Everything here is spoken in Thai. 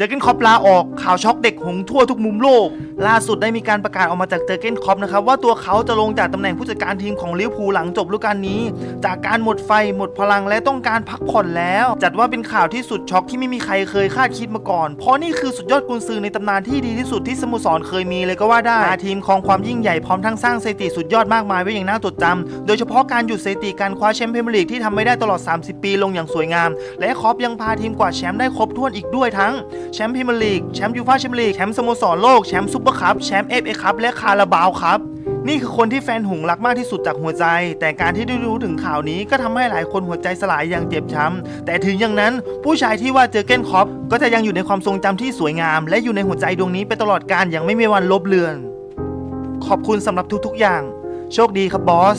เจอเกนคอปลาออกข่าวช็อกเด็กหงทั่วทุกมุมโลก ล่าสุดได้มีการประกาศออกมาจากเจอเกนคอปนะครับว่าตัวเขาจะลงจากตำแหน่งผู้จัดการทีมของลิเวอร์พูลหลังจบฤดูกาลนี้ จากการหมดไฟหมดพลังและต้องการพักผ่อนแล้ว จัดว่าเป็นข่าวที่สุดช็อกที่ไม่มีใครเคยคาดคิดมาก่อน เพราะนี่คือสุดยอดกุนซือในตำนานที่ดีที่สุดที่สโมสรเคยมีเลยก็ว่าได้พาทีมของความยิ่งใหญ่พร้อมทั้งสร้างสถิติสุดยอดมากมายไว้อย่างน่าจดจำโดยเฉพาะการหยุดสถิติการคว้าแชมป์พรีเมียร์ลีกที่ทำไม่ได้ตลอด 30 ปีลงอย่างสวยงาม และคอปยังพาทีมกวาดแชมป์ได้ครบถ้วนอีกด้วยทั้งแชมป์พรีเมียร์ลีก แชมป์ยูฟ่าแชมเปี้ยนลีก แชมป์สโมสรโลก แชมป์ซุปเปอร์คัพ แชมป์เอฟเอคัพ และคาราบาวครับ นี่คือคนที่แฟนหงรักมากที่สุดจากหัวใจ แต่การที่ได้รู้ถึงข่าวนี้ก็ทำให้หลายคนหัวใจสลายอย่างเจ็บช้ำแต่ถึงอย่างนั้นผู้ชายที่ว่าเจอเกนคอปก็จะยังอยู่ในความทรงจำที่สวยงาม และอยู่ในหัวใจดวงนี้ไปตลอดกาลอย่างไม่มีวันลบเลือน ขอบคุณสำหรับทุกๆอย่าง โชคดีครับบอส